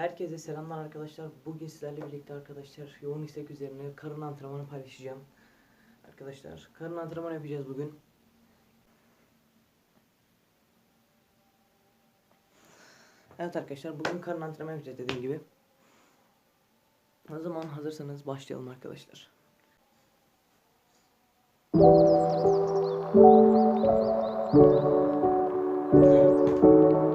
Herkese selamlar arkadaşlar. Bugün sizlerle birlikte arkadaşlar yoğun istek üzerine karın antrenmanı paylaşacağım. Arkadaşlar karın antrenmanı yapacağız bugün. Evet arkadaşlar bugün karın antrenmanı yapacağız dediğim gibi. O zaman hazırsanız başlayalım arkadaşlar. Thank you.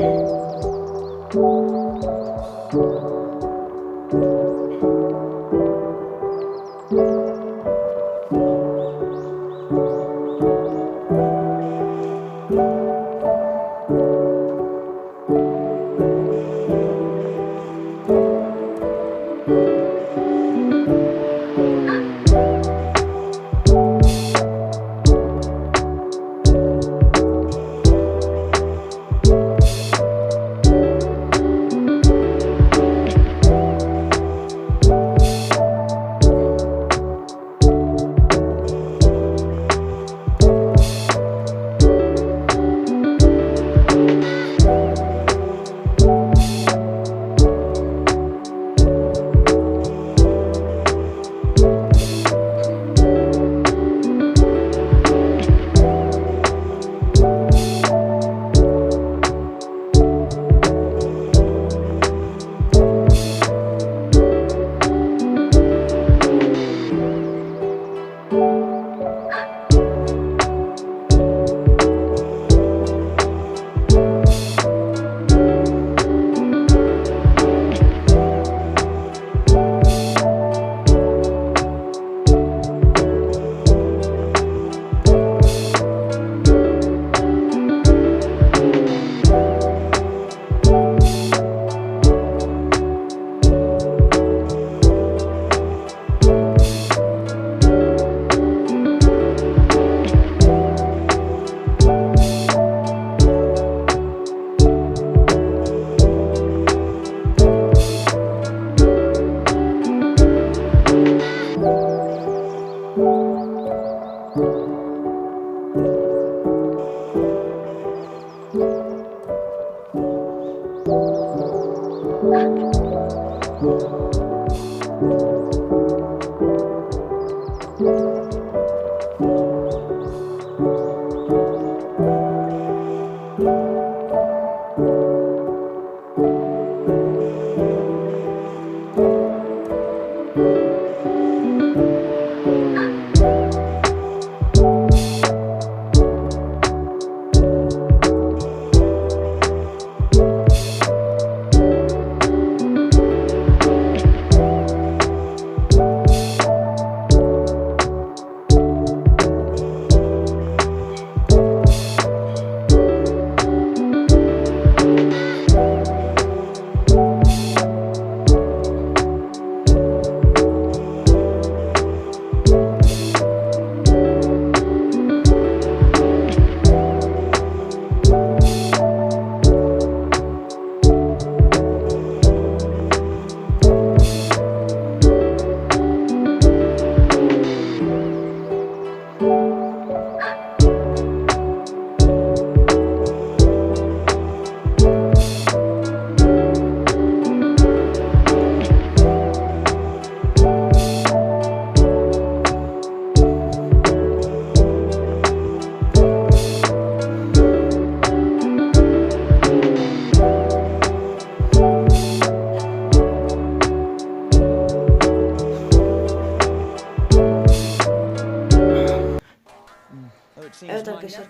Thank you.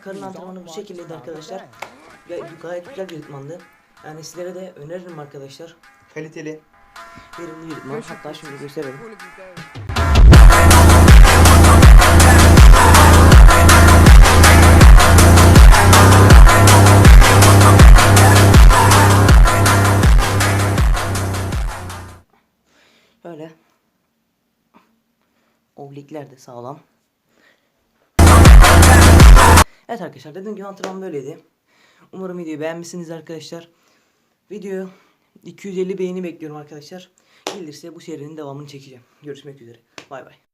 Karın antrenmanı bu şekildeydi arkadaşlar. Ve gayet güzel bir idmandı. Yani sizlere de öneririm arkadaşlar. Kaliteli. Verimli bir idman. Hatta şimdi gösterelim. Böyle. Oblikler de sağlam. Evet arkadaşlar dediğim gibi antrenman böyleydi. Umarım videoyu beğenmişsiniz arkadaşlar. Video 250 beğeni bekliyorum arkadaşlar. Gelirse bu serinin devamını çekeceğim. Görüşmek üzere. Bay bay.